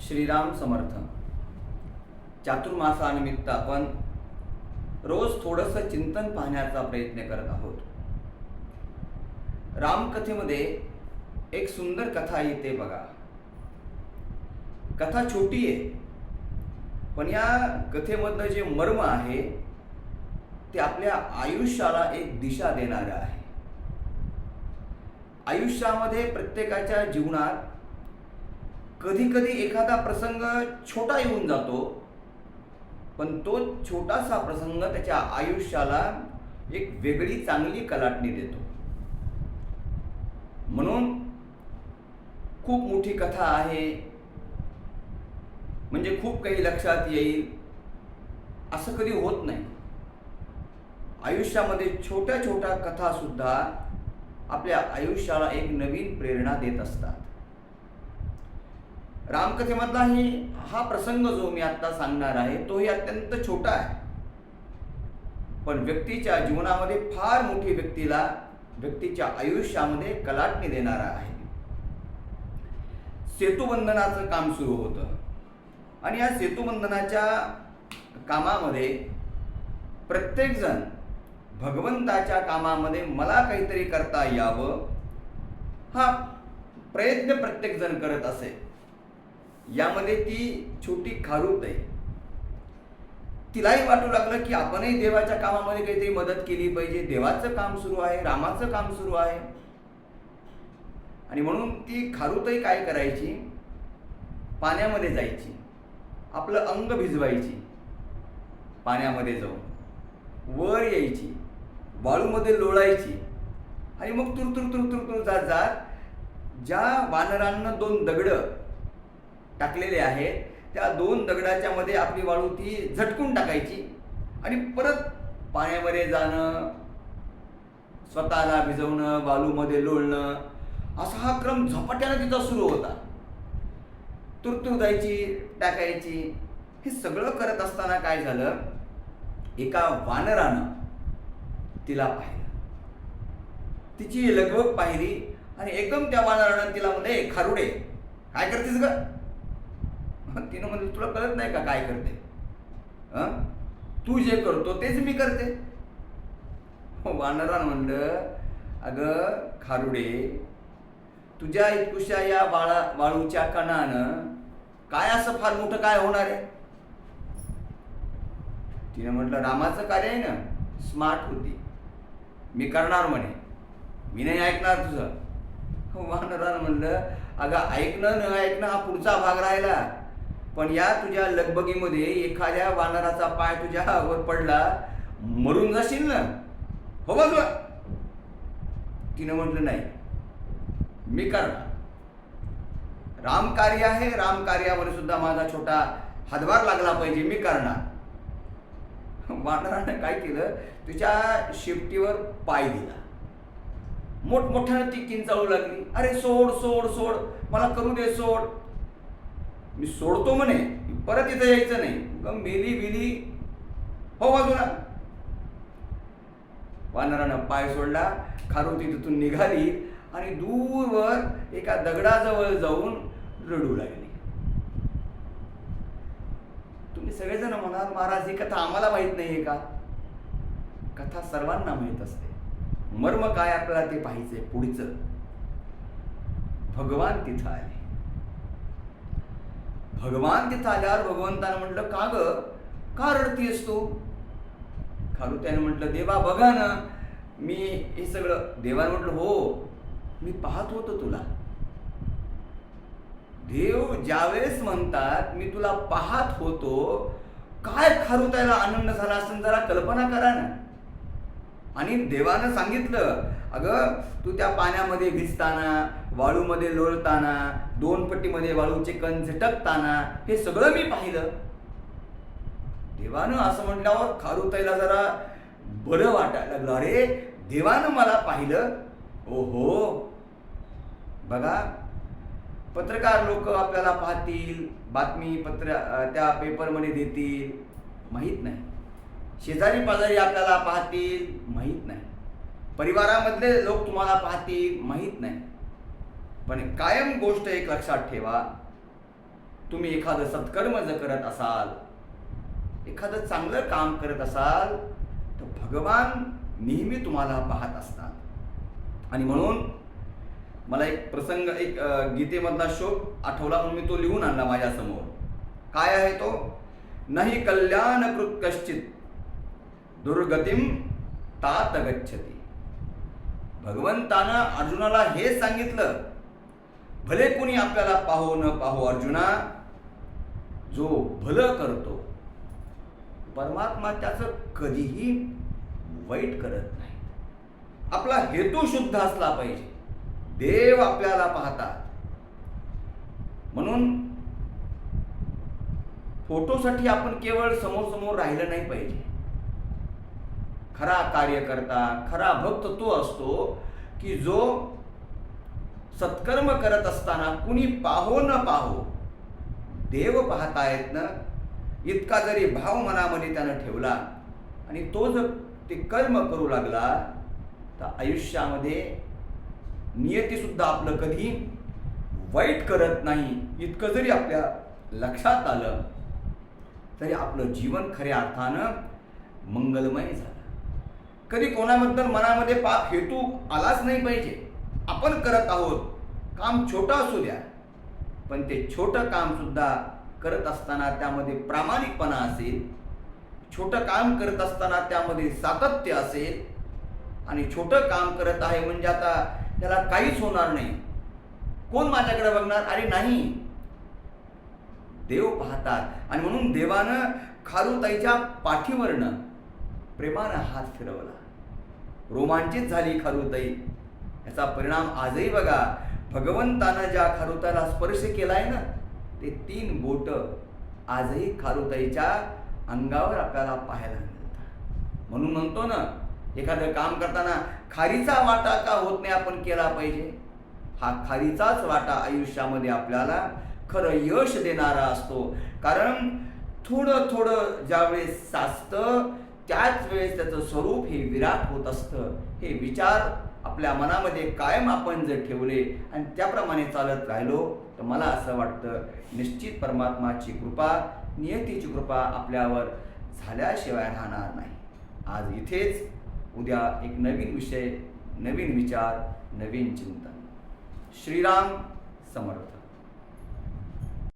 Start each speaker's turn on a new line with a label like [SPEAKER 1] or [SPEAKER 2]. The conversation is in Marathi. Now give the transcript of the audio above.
[SPEAKER 1] श्रीराम समर्थ. चातुर्मासानिमित्त आपण रोज थोडंसं चिंतन पाहण्याचा प्रयत्न करत आहोत. रामकथेमध्ये एक सुंदर कथा येते बघा. कथा छोटी आहे पण या कथेमधलं जे मर्म आहे ते आपल्या आयुष्याला एक दिशा देणारं आहे. आयुष्यामध्ये प्रत्येकाच्या जीवनात कधी कधी एखादा प्रसंग छोटा येऊन जातो पण तो छोटासा प्रसंग त्याच्या आयुष्याला एक वेगळी चांगली कलाटणी देतो. म्हणून खूप मोठी कथा आहे. म्हणजे खूप काही लक्षात येईल. असं कधी होत नाही. आयुष्यामध्ये छोट्या छोट्या कथासुद्धा आपल्या आयुष्याला एक नवीन प्रेरणा देत असतात. रामकथेमधलाही हा प्रसंग जो मी आता सांगणार आहे तोही अत्यंत छोटा आहे. पण व्यक्तीच्या जीवनामध्ये फार मोठी व्यक्तीला व्यक्तीच्या आयुष्यामध्ये कलाटणी देणारा आहे. सेतुबंधनाचं काम सुरू होतं. आणि या सेतुबंधनाच्या कामामध्ये प्रत्येकजण भगवंताच्या कामामध्ये मला काहीतरी करता यावं हा प्रयत्न प्रत्येकजण करत असे. यामध्ये ती छोटी खारूप आहे तिलाही वाटू लागलं की आपणही देवाच्या कामामध्ये काहीतरी मदत केली पाहिजे. देवाचं काम सुरू आहे रामाचं काम सुरू आहे. आणि म्हणून ती खारूतही काय करायची? पाण्यामध्ये जायची. आपलं अंग भिजवायची. पाण्यामध्ये जाऊन. वर यायची. वाळूमध्ये लोळायची. आणि मग तुर तुर तुर तुर तुर जात जात ज्या वानरांना दोन दगडं टाकलेले आहेत त्या दोन दगडाच्या मध्ये आपली वाळू ती झटकून टाकायची आणि परत पाण्यामध्ये जाणं स्वतःला भिजवणं बालूमध्ये लोळणं असा हा क्रम झपाट्यानं तिचा सुरू होता. तुरतुर जायची टाकायची हे सगळं करत असताना काय झालं? एका वानरानं तिला पाहिलं. तिची लगबग पाहिली आणि एकदम त्या वानरानं तिला म्हणे खारुडे काय करतेस ग? मग तिनं म्हणलं तुला कळत नाही का काय करते? हं? तू जे करतो तेच मी करते. हो, वानरान म्हणलं अगं खारुडे तुझ्या इतकुशा या बाळा वाळूच्या कणानं काय असं फार मोठं काय होणार आहे? तिने म्हटलं रामाचं कार्य आहे ना स्मार्ट होती. मी करणार म्हणे. मी नाही ऐकणार तुझं. हो, वानरान म्हणलं अगं ऐकणं न ऐकणं हा पुढचा भाग राहिला. पण या तुझ्या लगबगीमध्ये एखाद्या वानराचा पाय तुझ्या वर पडला मरून जाशील ना? हो बाजूला. तिनं म्हटलं नाही. मी करणार. राम कार्य आहे राम सुद्धा माझा छोटा हातभार लागला पाहिजे. मी करणार. वानरानं काय केलं? तिच्या शेपटीवर पाय दिला. मोठमोठ्यानं ती किंचाळू लागली. अरे सोड सोड सोड. मला करू दे सोड. मी सोडतो म्हणे परत इथं यायचं नाही. मेली बिली हो बाजूला. वानरानं पाय सोडला खारुती तिथून निघाली आणि दूरवर एका दगडाजवळ जाऊन रडू लागली. तुम्ही सगळेजण म्हणाल महाराज ही कथा आम्हाला माहीत नाहीये का? कथा सर्वांना माहीत असते. मर्म काय आपल्याला ते पाहिजे पुढचं. भगवान तिथं आले. भगवान तिथं आल्यावर भगवंतानं म्हटलं का ग? का रडतीयस तू? खालू त्याने म्हटलं देवा बघा ना मी हे सगळं देवानं म्हटलं हो मी पाहत होतो तुला. देव ज्यावेळेस म्हणतात मी तुला पाहत होतो काय खारुतायला आनंद झाला असं जरा कल्पना करा ना. आणि देवानं सांगितलं अगं तू त्या पाण्यामध्ये भिजताना वाळूमध्ये लोळताना दोन पट्टीमध्ये वाळूचे कण झटकताना हे सगळं मी पाहिलं. देवानं असं म्हटल्यावर खारुताईला जरा बरं वाटायला लागलं. अरे देवानं मला पाहिलं. ओहो. बघा पत्रकार लोक आपल्याला पाहतील बातमी पत्र त्या पेपरमध्ये देतील. माहीत नाही. शेजारी पाजारी आपल्याला पाहतील माहीत नाही. परिवारामधले लोक तुम्हाला पाहतील माहीत नाही. पण कायम गोष्ट एक लक्षात ठेवा. तुम्ही एखादं सत्कर्म जर करत असाल एखादं चांगलं काम करत असाल तर भगवान नेहमी तुम्हाला पाहत असतात. आणि म्हणून मला एक प्रसंग एक गीतेमधला शोक आठवला म्हणून मी तो लिहून आणला माझ्यासमोर. काय आहे तो? नाही कल्याणकृत कश्चित दुर्गतीम तात गच्छती भगवंतानं अर्जुनाला हे सांगितलं भले कोणी आपल्याला पाहो न पाहो अर्जुना जो भलं करतो परमात्मा त्याचं कधीही वाईट करत नाही. आपला हेतू शुद्ध असला पाहिजे. देव आपल्याला पाहतात. म्हणून फोटोसाठी आपण केवळ समोर समोर राहिलं नाही पाहिजे. खरा कार्यकर्ता खरा भक्त तो असतो की जो सत्कर्म करत असताना कुणी पाहो न पाहो देव पाहतायत ना इतका जरी भाव मनामध्ये त्यानं ठेवला आणि तो जर ते कर्म करू लागला तर आयुष्यामध्ये नियतीसुद्धा आपलं कधी वाईट करत नाही इतकं जरी आपल्या लक्षात आलं तरी आपलं जीवन खऱ्या अर्थानं मंगलमय झालं. कधी कोणाबद्दल मनामध्ये पाप हेतू आलाच नाही पाहिजे. आपण करत आहोत. काम छोटं असू द्या. पण ते छोटं कामसुद्धा करत असताना त्यामध्ये प्रामाणिकपणा असेल छोटं काम करत असताना त्यामध्ये सातत्य असेल आणि छोटं काम करत आहे म्हणजे आता त्याला काहीच होणार नाही. कोण माझ्याकडे बघणार? अरे नाही. देव पाहतात. आणि म्हणून देवानं खारुताईच्या पाठीवरनं प्रेमानं हात फिरवला. रोमांचित झाली खारुताई. याचा परिणाम आजही बघा. भगवंतानं ज्या खारुताला स्पर्श केलाय ना ते तीन बोट आजही खारुताईच्या अंगावर आपल्याला पाहायला मिळतात. म्हणून म्हणतो ना एखादं काम करताना खारीचा वाटा का होत नाही आपण केला पाहिजे? हा खारीचाच वाटा आयुष्यामध्ये आपल्याला खरं यश देणारा असतो. कारण थोडं थोडं ज्यावेळेस साचतं त्याच वेळेस त्याचं स्वरूप हे विराट होत असतं. हे विचार आपल्या मनामध्ये कायम आपण जर ठेवले आणि त्याप्रमाणे चालत राहिलो तर मला असं वाटतं निश्चित परमात्माची कृपा नियतीची कृपा आपल्यावर झाल्याशिवाय राहणार नाही. आज इथेच उद्या एक नवीन विषय नवीन विचार नवीन चिंतन. श्रीराम समर्थ.